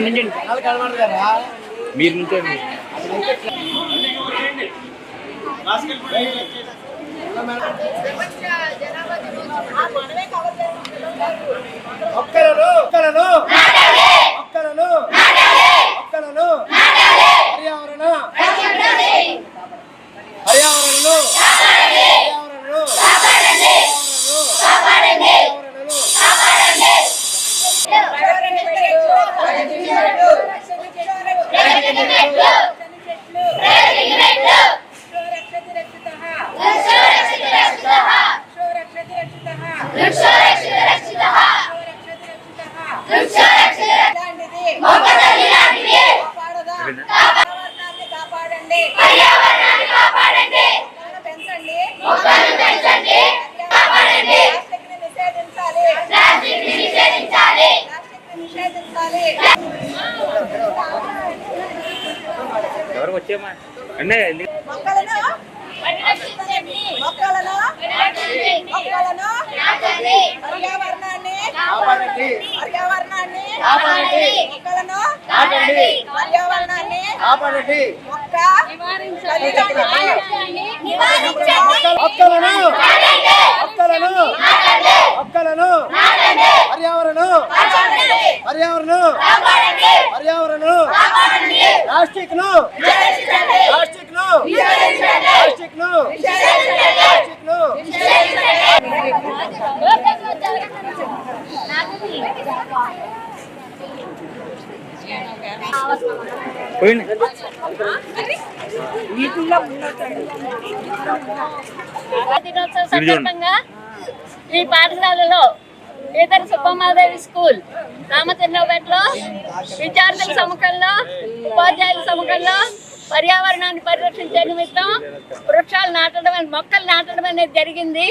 నుంచండి నుంచండి మీరు నుంచండి. ఒక్కలను పర్యావరణ. పర్యావరణను. వచ్చేమా అంటే ఎందుకు మొక్కలను? మొక్కలను? మొక్కలను? పర్యావరణాన్ని? పర్యావరణం పర్యావరణం ప్లాస్టిక్ను ప్లాస్టిక్ను ప్లాస్టిక్ను ప్లాస్టిక్ను పోయింది. దినోత్సవ సందర్భంగా ఈ పాఠశాలలో ఈతర సుబ్బమ్మాదేవి స్కూల్. రామచంద్రపేటలో విద్యార్థుల సముఖంలో ఉపాధ్యాయుల సముఖంలో పర్యావరణాన్ని పరిరక్షించే నిమిత్తం వృక్షాలు నాటడం అనే- మొక్కలు నాటడం అనేది జరిగింది.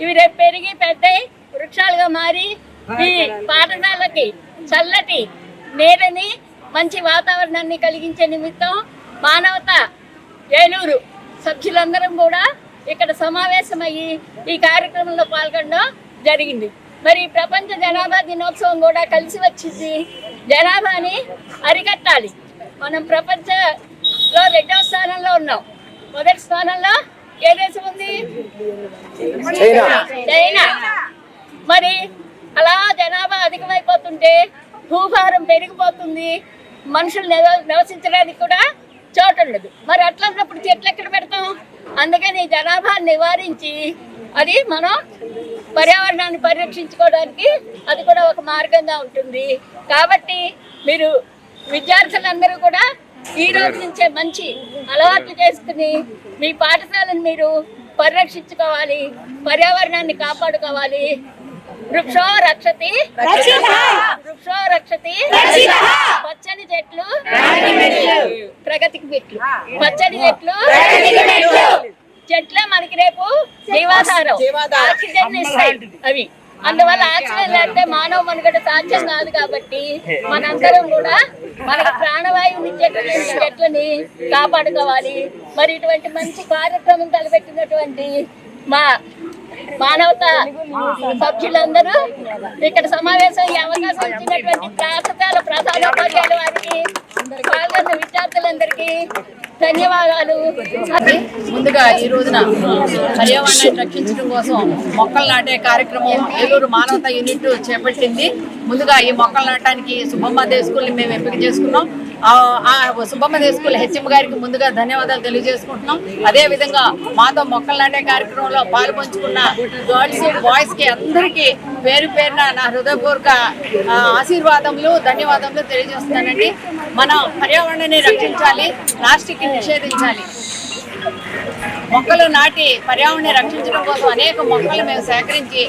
ఇవి రేపు పెరిగి పెద్దయి వృక్షాలుగా మారి ఈ పాఠశాలకి చల్లటి నీడని మంచి వాతావరణాన్ని కలిగించే నిమిత్తం మానవత ఏలూరు సభ్యులందరం కూడా ఇక్కడ సమావేశమయ్యి ఈ కార్యక్రమంలో పాల్గొనడం జరిగింది. మరి ప్రపంచ జనాభా దినోత్సవం కూడా కలిసి వచ్చింది. జనాభాని అరికట్టాలి. మనం ప్రపంచంలో రెండవ స్థానంలో ఉన్నాం. మొదటి స్థానంలో ఏ దేశం ఉంది? చైనా. మరి అలా జనాభా అధికమైపోతుంటే భూభారం పెరిగిపోతుంది. మనుషులు నివ- నివసించడానికి కూడా చోటు ఉండదు మరి అట్లన్నప్పుడు చెట్లు ఎక్కడ పెడతాం? అందుకని ఈ జనాభాని నివారించి అది మనం పర్యావరణాన్ని పరిరక్షించుకోవడానికి అది కూడా ఒక మార్గంగా ఉంటుంది. కాబట్టి మీరు విద్యార్థులందరూ కూడా ఈ రోజు నుంచే మంచి అలవాట్లు చేసుకుని మీ పాఠశాలను మీరు పరిరక్షించుకోవాలి పర్యావరణాన్ని కాపాడుకోవాలి. వృక్షో రక్షతి! వృక్షో రక్షతి! పచ్చని ప్రగతికి మెట్లు పచ్చని చెట్లు చెట్లే మనకి రేపు జీవాధారం. ఆక్సిజన్ ఇస్తాయి అవి. అందువల్ల ఆక్సిజన్ లేకపోతే మానవ మనుగడ సాధ్యం కాదు కాబట్టి మనందరం కూడా మనకు ప్రాణవాయువుని ఇచ్చేటటువంటి చెట్లని కాపాడుకోవాలి. మరి ఇటువంటి మంచి కార్యక్రమం తలపెట్టినటువంటి మా మానవత సభ్యులందరూ ఇక్కడ సమావేశం ఈ అవకాశం ఇచ్చినటువంటి పాఠశాల ప్రధానోపాధ్యాయుల వారికి పాల్గొన్న విద్యార్థులందరికీ ధన్యవాదాలు. ముందుగా ఈ రోజున పర్యావరణాన్ని రక్షించడం కోసం మొక్కలు నాటే కార్యక్రమం ఏలూరు మానవత యూనిట్ చేపట్టింది. ముందుగా ఈ మొక్కలు నాటడానికి సుబ్బమ్మ దేశకుల్ని మేము ఎంపిక చేసుకున్నాం. ఆ స్కూల్ హెచ్ఎం గారికి ముందుగా ధన్యవాదాలు తెలియజేసుకుంటున్నాం. అదే విధంగా మాతో మొక్కలు నాటే కార్యక్రమంలో పాల్పంచుకున్న గర్ల్స్ బాయ్స్కి అందరికీ పేరు పేరున నా హృదయపూర్వక ఆశీర్వాదములు ధన్యవాదములు తెలియజేస్తున్నానండి. మనం పర్యావరణాన్ని రక్షించాలి ప్లాస్టిక్ నిషేధించాలి. మొక్కలు నాటి పర్యావరణాన్ని రక్షించడం కోసం అనేక మొక్కలు మేము సేకరించి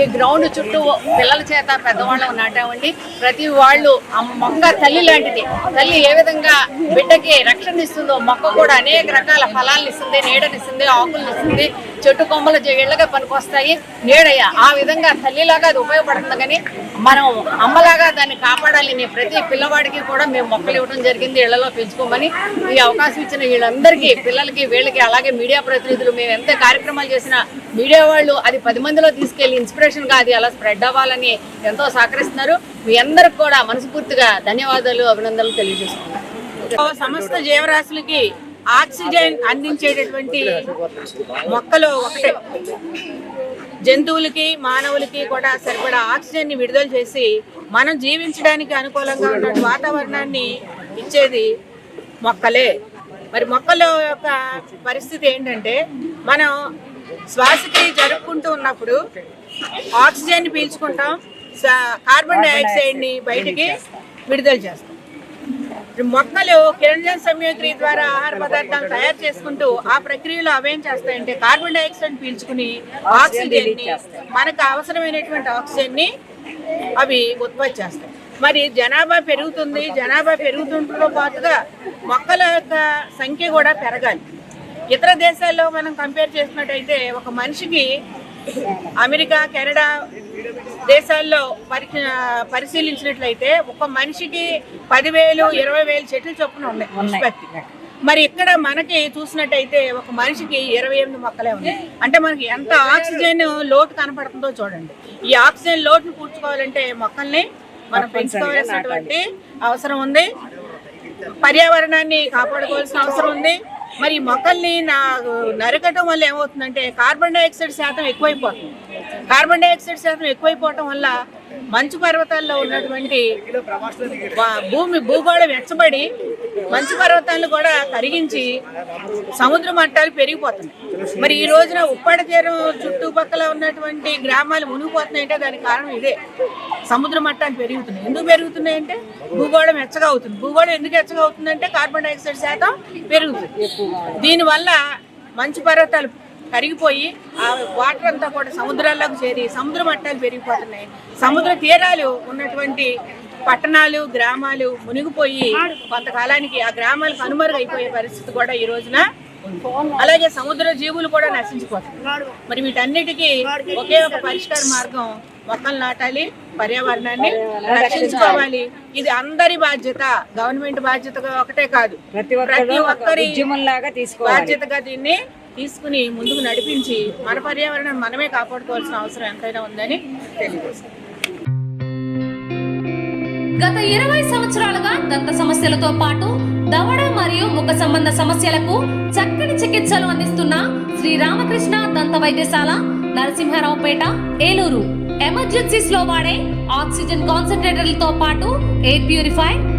ఈ గ్రౌండ్ చుట్టూ పిల్లల చేత పెద్దవాళ్ళు నాటామండి. ప్రతి వాళ్ళు ఆ మొక్క తల్లి లాంటిది. తల్లి ఏ విధంగా బిడ్డకి రక్షణ ఇస్తుందో మొక్క కూడా అనేక రకాల ఫలాలను ఇస్తుంది నీడనిస్తుంది ఆకులను ఇస్తుంది. చెట్టు కొమ్మలు ఇళ్ళగా పనికొస్తాయి. నీడయ్య ఆ విధంగా తల్లిలాగా అది ఉపయోగపడుతుంది కానీ మనం అమ్మలాగా దాన్ని కాపాడాలని ప్రతి పిల్లవాడికి కూడా మేము మొక్కలు ఇవ్వడం జరిగింది. ఇళ్ళలో పెంచుకోమని ఈ అవకాశం ఇచ్చిన వీళ్ళందరికీ పిల్లలకి వీళ్ళకి అలాగే మీడియా ప్రతినిధులు మేము ఎంత కార్యక్రమాలు చేసినా మీడియా వాళ్ళు అది పది మందిలో తీసుకెళ్ళి ఇన్స్పిరేషన్గా అది అలా స్ప్రెడ్ అవ్వాలని ఎంతో సహకరిస్తున్నారు. మీ అందరికి కూడా మనస్ఫూర్తిగా ధన్యవాదాలు అభినందనలు తెలియజేస్తున్నాను. సమస్త జీవరాశులకి ఆక్సిజన్ అందించేటటువంటి మొక్కలు ఒకటే. జంతువులకి మానవులకి కూడా సరిపడా ఆక్సిజన్ని విడుదల చేసి మనం జీవించడానికి అనుకూలంగా ఉన్న వాతావరణాన్ని ఇచ్చేది మొక్కలే. మరి మొక్కల యొక్క పరిస్థితి ఏంటంటే మనం శ్వాసకి జరుపుకుంటూ ఉన్నప్పుడు ఆక్సిజన్ పీల్చుకుంటాం కార్బన్ డైఆక్సైడ్ని బయటికి విడుదల చేస్తాం. మొక్కలు కిరణజన సంయోక్రియ ద్వారా ఆహార పదార్థాలు తయారు చేసుకుంటూ ఆ ప్రక్రియలో అవేం చేస్తాయంటే కార్బన్ డైఆక్సైడ్ పీల్చుకుని ఆక్సిజన్ని మనకు అవసరమైనటువంటి ఆక్సిజన్ని అవి ఉత్పత్తి చేస్తాయి. మరి జనాభా పెరుగుతుంది జనాభా పెరుగుతుంటతో పాటుగా మొక్కల యొక్క సంఖ్య కూడా పెరగాలి. ఇతర దేశాల్లో మనం కంపేర్ చేసినట్టయితే ఒక మనిషికి అమెరికా కెనడా దేశాల్లో పరి పరిశీలించినట్లయితే ఒక మనిషికి పదివేలు ఇరవై వేలు చెట్లు చొప్పున ఉన్నాయి నిష్పత్తి. మరి ఇక్కడ మనకి చూసినట్టయితే ఒక మనిషికి ఇరవై ఎనిమిది మొక్కలే ఉన్నాయి. అంటే మనకి ఎంత ఆక్సిజన్ లోటు కనపడుతుందో చూడండి. ఈ ఆక్సిజన్ లోటును పూడ్చుకోవాలంటే మొక్కల్ని మనం పెంచుకోవాల్సినటువంటి అవసరం ఉంది. పర్యావరణాన్ని కాపాడుకోవాల్సిన అవసరం ఉంది. మరి మొక్కల్ని నా నరకటం వల్ల ఏమవుతుందంటే కార్బన్ డైఆక్సైడ్ శాతం ఎక్కువైపోతుంది. కార్బన్ డైఆక్సైడ్ శాతం ఎక్కువైపోవటం వల్ల మంచు పర్వతాల్లో ఉన్నటువంటి భూమి భూగోళం వెచ్చబడి మంచు పర్వతాలను కూడా కరిగించి సముద్ర మట్టాలు పెరిగిపోతున్నాయి. మరి ఈ రోజున ఉప్పాడ తీరం చుట్టుపక్కల ఉన్నటువంటి గ్రామాలు మునిగిపోతున్నాయంటే దానికి కారణం ఇదే. సముద్ర మట్టాలు పెరుగుతున్నాయి. ఎందుకు పెరుగుతున్నాయంటే భూగోళం ఎచ్చగా అవుతుంది. భూగోళం ఎందుకు ఎచ్చగా అవుతుందంటే కార్బన్ డైఆక్సైడ్ శాతం పెరుగుతుంది. దీనివల్ల మంచు పర్వతాలు కరిగిపోయి ఆ వాటర్ అంతా కూడా సముద్రాల్లోకి చేరి సముద్ర మట్టాలు పెరిగిపోతున్నాయి. సముద్ర తీరాలు ఉన్నటువంటి పట్టణాలు గ్రామాలు మునిగిపోయి కొంతకాలానికి ఆ గ్రామాలు కనుమరుగైపోయే పరిస్థితి కూడా ఈ రోజున. అలాగే సముద్ర జీవులు కూడా నశించిపోతున్నాయి. మరి వీటన్నిటికీ ఒకే ఒక పరిష్కార మార్గం మొక్కలు నాటాలి పర్యావరణాన్ని రక్షించుకోవాలి. ఇది అందరి బాధ్యత గవర్నమెంట్ బాధ్యతగా ఒకటే కాదు. ప్రతి ఒక్కరి బాధ్యతగా దీన్ని తీసుకుని ముందుకు నడిపించి మన పర్యావరణం మనమే కాపాడుకోవాల్సిన అవసరం ఎంతైనా ఉందని తెలియజేస్తాం గత ఇరవై సంవత్సరాలుగా దంత సమస్యలతో పాటు దవడ మరియు ముఖ సంబంధ సమస్యలకు చక్కని చికిత్సలు అందిస్తున్న శ్రీ రామకృష్ణ దంత వైద్యశాల నరసింహారావుపేట ఏలూరు. ఎమర్జెన్సీస్లో వాడే ఆక్సిజన్ కాన్సన్ట్రేటర్లతో పాటు air purify